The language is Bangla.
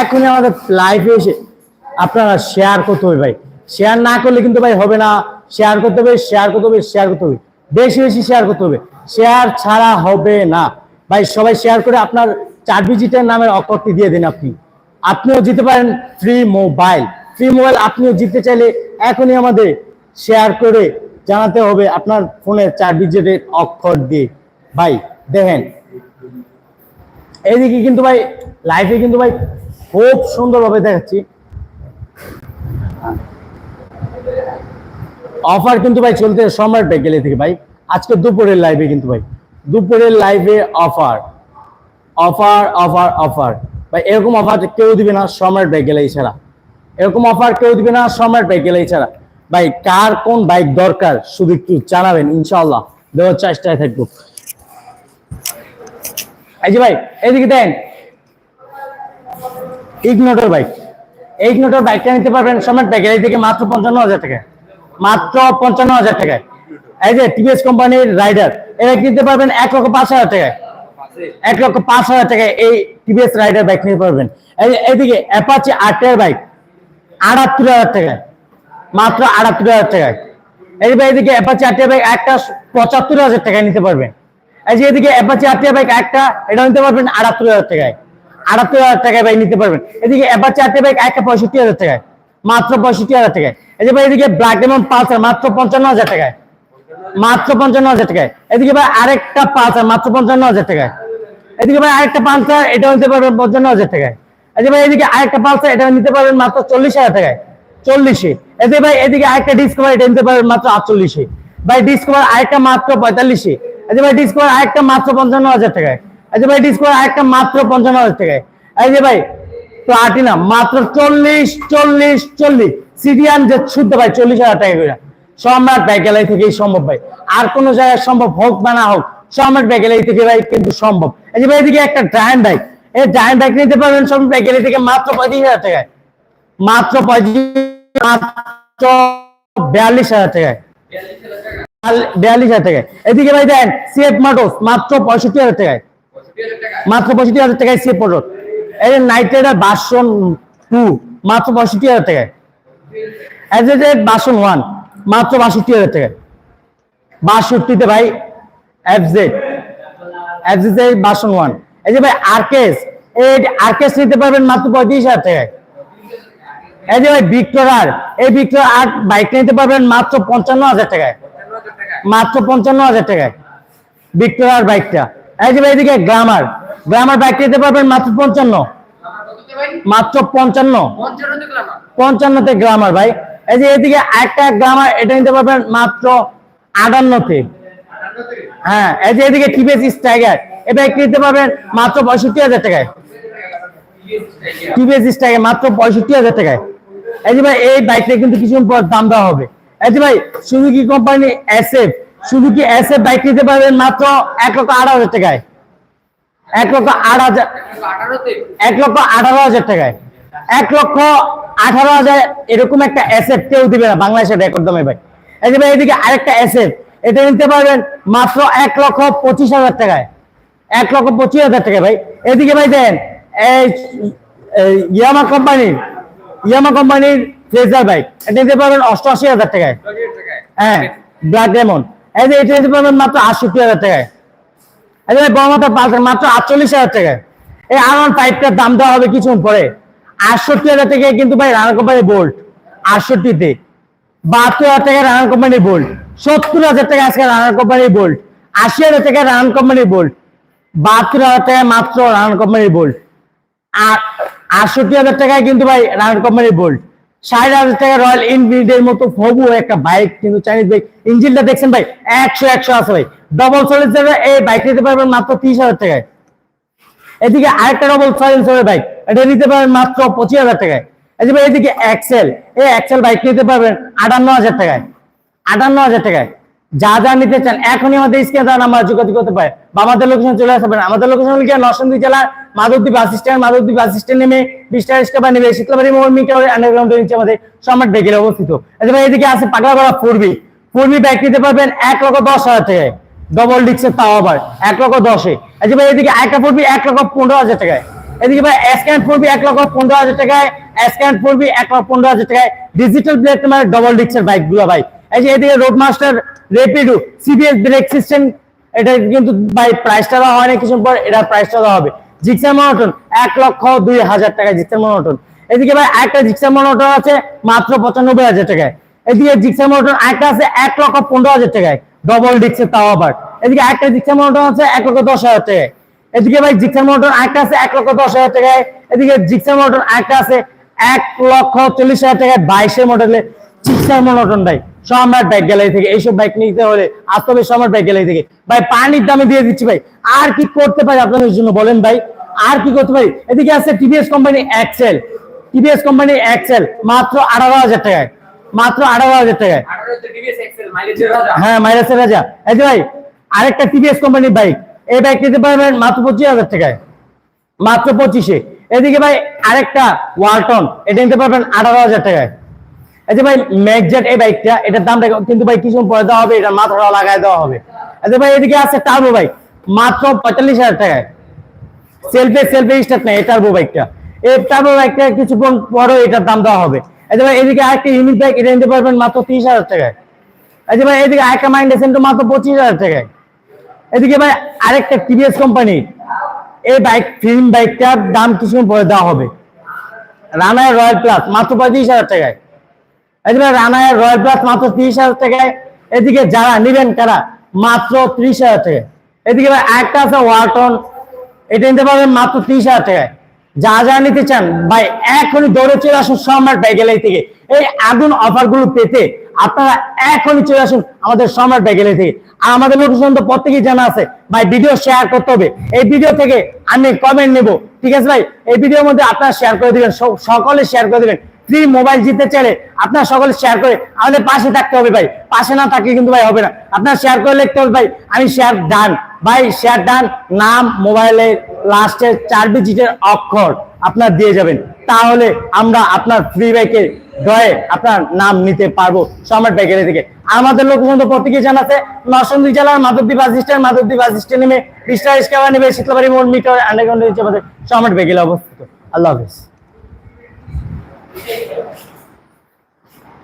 এখনই আমাদের লাইভে এসে আপনারা শেয়ার করতে হবে ভাই। শেয়ার না করলে কিন্তু ভাই হবে না। শেয়ার করতে হবে শেয়ার করতে হবে শেয়ার করতে হবে। বেশি বেশি শেয়ার করতে হবে। শেয়ার ছাড়া হবে না। ভাই সবাই শেয়ার করে আপনার চার ডিজিটের নামের অক্ষরটি দিয়ে দিন আপনি। আপনিও জিতে পারেন ফ্রি মোবাইল ফ্রি মোবাইল আপনিও জিততে চাইলে এখনই আমাদের শেয়ার করে জানাতে হবে আপনার ফোনের চার ডিজিটের অক্ষর দিয়ে। ভাই, দেখেন। এইদিকে কিন্তু ভাই লাইফে কিন্তু ভাই খুব সুন্দরভাবে দেখাচ্ছি। অফার কিন্তু ভাই চলতে সম্রাট ব্যাগ গেলে থেকে ভাই। আজকে দুপুরের লাইভে কিন্তু ভাই। দুপুরের লাইভে অফার অফার অফার অফার ভাই, এরকম অফার কেউ দিবে না, সম্রাট ব্যাগ গেলে ছাড়া। এরকম অফার কেউ দিবে না, সম্রাট ব্যাগ গেলে ছাড়া। ভাই, কার কোন বাইক দরকার, শুধু একটু জানাবেন, ইনশাআল্লাহ। দেওয়ার চেষ্টায় থাকব। এই যে ভাই, এইদিকে দেন। ইগনোটর বাইক ইগনোটর বাইকটা নিতে পারবেন সমেত ব্যাগের এই থেকে মাত্র পঞ্চান্ন হাজার টাকা মাত্র পঞ্চান্ন হাজার টাকায়। এই যে টিভিএস কোম্পানির রাইডার এটা কিনতে পারবেন এক লক্ষ পাঁচ হাজার টাকায়। এক লক্ষ পাঁচ হাজার টাকায় এই টিভিএস রাইডার বাইক নিতে পারবেন। এই এইদিকে অ্যাপাচি আটের বাইক আটাত্তর হাজার টাকায়। মাত্র আটাত্তর হাজার টাকায়। এই ভাই এদিকে অ্যাপাচি আটের বাইক একটা পঁচাত্তর হাজার টাকায় নিতে পারবেন। এই যে এদিকে অ্যাপাচি আটের বাইক একটা, এটা নিতে পারবেন আটাত্তর হাজার টাকায়। আটাত্তর হাজার টাকায় ভাই নিতে পারবেন। এদিকে অ্যাপাচি আটের বাইক একটা পঁয়ষট্টি হাজার টাকায়। মাত্র পঁয়ষট্টি হাজার টাকায়। এই যে ভাই এদিকে ব্ল্যাক ডেমন পালসার মাত্র পঞ্চান্ন হাজার টাকায়। মাত্র পঞ্চান্ন হাজার টাকায়। এদিকে ভাই আরেকটা পালসার মাত্র পঞ্চান্ন হাজার টাকায়। এদিকে ভাই আরেকটা পালসার এটা নিতে পারবেন পঞ্চান্ন হাজার টাকায়। যে ভাই এদিকে আরেকটা পালসার এটা নিতে পারবেন মাত্র চল্লিশ হাজার টাকায়। চল্লিশে। এদিকে ভাই এদিকে আরেকটা ডিসকভার এটা নিতে পারবেন মাত্র আটচল্লিশে। ভাই ডিসকভার আরেকটা মাত্র পঁয়তাল্লিশে। যে ভাই ডিসকভার আরেকটা মাত্র পঞ্চান্ন হাজার টাকায়। যে ভাই ডিসকভার আরেকটা মাত্র পঞ্চান্ন হাজার টাকায়। এই যে ভাই প্লাটিনা মাত্র চল্লিশ চল্লিশ চল্লিশ। সিডিয়ান যে শুদ্ধ ভাই, চল্লিশ হাজার টাকা করে। সম্রাট ব্যাগেলাই থেকেই সম্ভব ভাই। আর কোন জায়গায় সম্ভব হোক বা না হোক, সম্রাট ব্যাগেলাই থেকে ভাই কিন্তু সম্ভব। এই যে ভাই, এদিকে একটা ডায়ন বাইক এই ডায়ন বাইক নিতে পারবেন সম্রাট ব্যাগেলাই থেকে মাত্র পঁয়ত্রিশ হাজার টাকায়। মাত্র পঁয়ত্রিশ, মাত্র বিয়াল্লিশ হাজার টাকায়। বিয়াল্লিশ হাজার টাকায়। এদিকে ভাই দেন সিএফ মাটোস মাত্র পঁয়ষট্টি হাজার টাকায়। মাত্র পঁয়ষট্টি হাজার টাকায় সিএফ মোটর এই নাইট রাইডার বাসন টু মাত্র পঁয়ষট্টি হাজার টাকায়। অ্যাজেড বাসন ওয়ান মাত্র বাষট্টি হাজার টাকায়। বাষট্টিতে ভাই এফজেড এফজেড বাসন ওয়ান এই যে ভাই আরকেস এই আরকেস নিতে পারবেন মাত্র পঁয়ত্রিশ হাজার টাকায়। এই যে ভাই ভিক্টোরার এই ভিক্টোর আট বাইক নিতে পারবেন মাত্র পঞ্চান্ন হাজার টাকায়। মাত্র পঞ্চান্ন হাজার টাকায়। ভিক্টোরার বাইকটা এই যে এদিকে গ্লামার গ্লামার বাইক নিতে পারবেন মাত্র পঞ্চান্ন। মাত্র পঞ্চান্ন। পঞ্চান্নতে গ্রামার ভাই। এই যে এদিকে একটা গ্রামার এটা নিতে পারবেন মাত্র আটান্নতে। হ্যাঁ এই যে এদিকে টিভিএস স্টাইগার এটা কিনতে পারবেন মাত্র পঁয়ষট্টি হাজার টাকায়। টিভিএস স্টাইগার মাত্র পঁয়ষট্টি হাজার টাকায়। এই যে ভাই, এই বাইকটা কিন্তু কিছুক্ষণ পর দাম দেওয়া হবে। এই যে ভাই Suzuki company SF Suzuki SF bike নিতে পারবেন মাত্র এক লক্ষ আট হাজার টাকায়? এক লক্ষ আট হাজার এক লক্ষ আঠারো হাজার টাকায়। এক লক্ষ আঠারো হাজার এরকম একটা অ্যাসেট কেউ দিবে না বাংলাদেশের রেকর্ড দামে ভাই। এই যে ভাই, এদিকে আরেকটা অ্যাসেট এটা নিতে পারবেন মাত্র এক লক্ষ পঁচিশ হাজার টাকায়। এক লক্ষ পঁচিশ হাজার টাকা ভাই। এদিকে ভাই দেন, এই ইয়ামা কোম্পানির ইয়ামা কোম্পানির ফ্রেজার বাইক এটা নিতে পারবেন অষ্টআশি হাজার টাকায়। হ্যাঁ ব্ল্যাক লেমন এই যে এটা নিতে পারবেন মাত্র আটষট্টি হাজার টাকায়। এই যে বড়মাতা পালসার, মাত্র আটচল্লিশ হাজার টাকায়। এই আর পাইপটার দাম দেওয়া হবে কিছুক্ষণ পরে। আটষট্টি হাজার টাকায় কিন্তু ভাই রানার কোম্পানি বোল্ট আটষট্টিতে বাহাত্তর হাজার টাকায় রানার কোম্পানি বোল্ট সত্তর হাজার টাকা আজকে রানার কোম্পানি বোল্ট আশি হাজার টাকায় রানার কোম্পানি বোল্ট বাহাত্তর হাজার টাকায় মাত্র রানার কোম্পানি বোল্ট আর আটষট্টি হাজার টাকায় কিন্তু ভাই রানার কোম্পানি বোল্ট ষাট হাজার টাকা রয়্যাল এনফিল্ডের মতো ফবু একটা বাইক কিন্তু চাইনিজ বাইক ইঞ্জিনটা দেখছেন ভাই, একশো একশো আছে ভাই। ডবল সলিড এই বাইক নিতে পারবেন মাত্র তিরিশ হাজার টাকায়। এদিকে আরেকটা ডবল সাইলেন্সারের বাইক এটা নিতে পারবেন মাত্র পঁচিশ হাজার টাকায়। ভাই, এদিকে এক্সেল এই এক্সেল বাইক নিতে পারবেন আটান্ন হাজার টাকায়। আটান্ন হাজার টাকায়। যা যা নিতে চান, এখনই আমাদের করতে পারে বা আমাদের লোকেশন চলে আসবেন আমাদের লোকেশন গিয়ে নরসিংদী জেলার Madhabdi bus stand Madhabdi bus stand নেমে বিশ টাকা রিক্সা নেবে শীতলাবাড়ি মিটার আন্ডারগ্রাউন্ডের নিচে আমাদের সম্রাট বেগের অবস্থিত। ভাই, এদিকে আছে পাগলাগড়া পূর্বী পূর্বী বাইক নিতে পারবেন এক লক্ষ দশ হাজার টাকায়। ডবল ডিক্সের তাও আবার এক লক্ষ দশে। যে ভাই, এদিকে একটা পড়বি এক লক্ষ পনেরো হাজার টাকায়। এদিকে ভাই স্ক্যান পড়বি এক লক্ষ পনেরো হাজার টাকায়। স্ক্যান পড়বি এক লক্ষ পনেরো হাজার টাকায়। ডিজিটাল ব্রেক তোমার ডবল ডিক্সের বাইকগুলো ভাই। এই যে এদিকে road master rapido CBS brake system এটা কিন্তু ভাই প্রাইসটা দেওয়া হয় না কিছু পর এটার প্রাইসটা দেওয়া হবে। জিক্সার মনোটন, এক লক্ষ দুই হাজার টাকা জিক্সার মনোটন। এদিকে ভাই একটা জিক্সার মনোটন আছে, মাত্র পঁচানব্বই হাজার টাকায়। এদিকে জিক্সার মনোটন একটা আছে, এক লক্ষ পনেরো হাজার টাকায়। ডবল ডিক্সের তাও আবার এদিকে একটা জিক্সার মনোটন আছে, এক লক্ষ দশ হাজার টাকায়। এদিকে ভাই জিক্সার মনোটন একটা আছে, এক লক্ষ দশ হাজার টাকায়। এদিকে জিক্সার মনোটন একটা আছে, এক লক্ষ চল্লিশ হাজার টাকায় বাইশের মডেলে জিক্সার মনোটন ভাই। সম্রাট বাইক গ্যালারি থেকে এইসব বাইক নিতে হলে আসতে হবে সম্রাট বাইক গ্যালারি থেকে। ভাই পানির দামে দিয়ে দিচ্ছি ভাই। আর কি করতে পারি আপনাদের জন্য বলেন ভাই? আর কি করতে পারি? এদিকে আছে TVS company Excel TVS company Excel মাত্র আঠারো হাজার টাকায়। মাত্র আঠারো হাজার টাকায়। হ্যাঁ মাইরাসের রাজা। এই যে ভাই আরেকটা টিভিএস কোম্পানির বাইক এই বাইক নিতে পারবেন মাত্র পঁচিশ হাজার টাকায়। মাত্র পঁচিশে। এদিকে ভাই আরেকটা ওয়ালটন এটা নিতে পারবেন আঠারো হাজার টাকায়। যে ভাই ম্যাকজেট এই বাইকটা, এটার দামটা কিন্তু ভাই কিছু পরে দেওয়া হবে, এটা মাথাটা লাগায় দেওয়া হবে। যে ভাই, এদিকে আছে টার্বো বাইক মাত্র পঁয়তাল্লিশ হাজার টাকায়। সেলফে সেলফে স্টার্ট নেই টার্বো বাইকটা এই টার্বো বাইকটা কিছুক্ষণ পরে এটার দাম দেওয়া হবে। যে ভাই, এদিকে আরেকটা ইউনিক বাইক এটা নিতে পারবেন মাত্র তিরিশ হাজার টাকায়। যে ভাই, এদিকে আরেকটা মাইন্ড এসেন্টো মাত্র পঁচিশ হাজার টাকায়। এদিকে ভাই, আরেকটা টিভিএস কোম্পানি এই বাইক ফিল্ম বাইকটার দাম কিছুক্ষণ পরে দেওয়া হবে। রানায় রয়্যাল প্লাস মাত্র পঁয়ত্রিশ হাজার টাকায়। রানায় রয়্যাল প্লাস মাত্র তিরিশ হাজার টাকায়। এদিকে যারা নিবেন কারা মাত্র ত্রিশ হাজার টাকায়। এদিকে আরেকটা আছে ওয়ালটন। এটা নিতে পারবেন মাত্র ত্রিশ হাজার টাকায়। যা যা নিতে চান, ভাই এখনই দৌড়ে চলে আসুন সম্রাট ব্যাগেলাই থেকে। এই আগুন অফারগুলো পেতে আপনারা এখনই চলে আসুন আমাদের সম্রাট ব্যাগেলাই থেকে। আর আমাদের লোকেশন তো প্রত্যেকেই জানা আছে। ভাই ভিডিও শেয়ার করতে হবে। এই ভিডিও থেকে আমি কমেন্ট নেব। ঠিক আছে ভাই? এই ভিডিওর মধ্যে আপনারা শেয়ার করে দিবেন। সকলে শেয়ার করে দিবেন। ফ্রি মোবাইল জিতে চাইলে আপনারা সকলে শেয়ার করে, আমাদের পাশে থাকতে হবে ভাই। পাশে না থাকলে কিন্তু ভাই হবে না। আপনারা শেয়ার করে লিখতে হবে ভাই? আমি শেয়ার ডান ভাই শেয়ার ডান নাম মোবাইলের লাস্টের চার ডিজিটের অক্ষর আপনার দিয়ে যাবেন। তাহলে আমরা আপনার ফ্রি বাইকের ডয়ে আপনার নাম নিতে পারব সম্রাট বাইকের থেকে আমাদের লোক বন্ধু প্রত্যেকে জানাতে নরসিংদী জেলার Madhabdi bus stand Madhabdi bus stand নেমে বিশটা রিক্সা নেবে শীতলাবাড়ি মোড়, মিটার আন্ডারগ্রাউন্ডে হচ্ছে আমাদের সম্রাট বাইকের অবস্থিত। আল্লাহ হাফিজ। Thank you.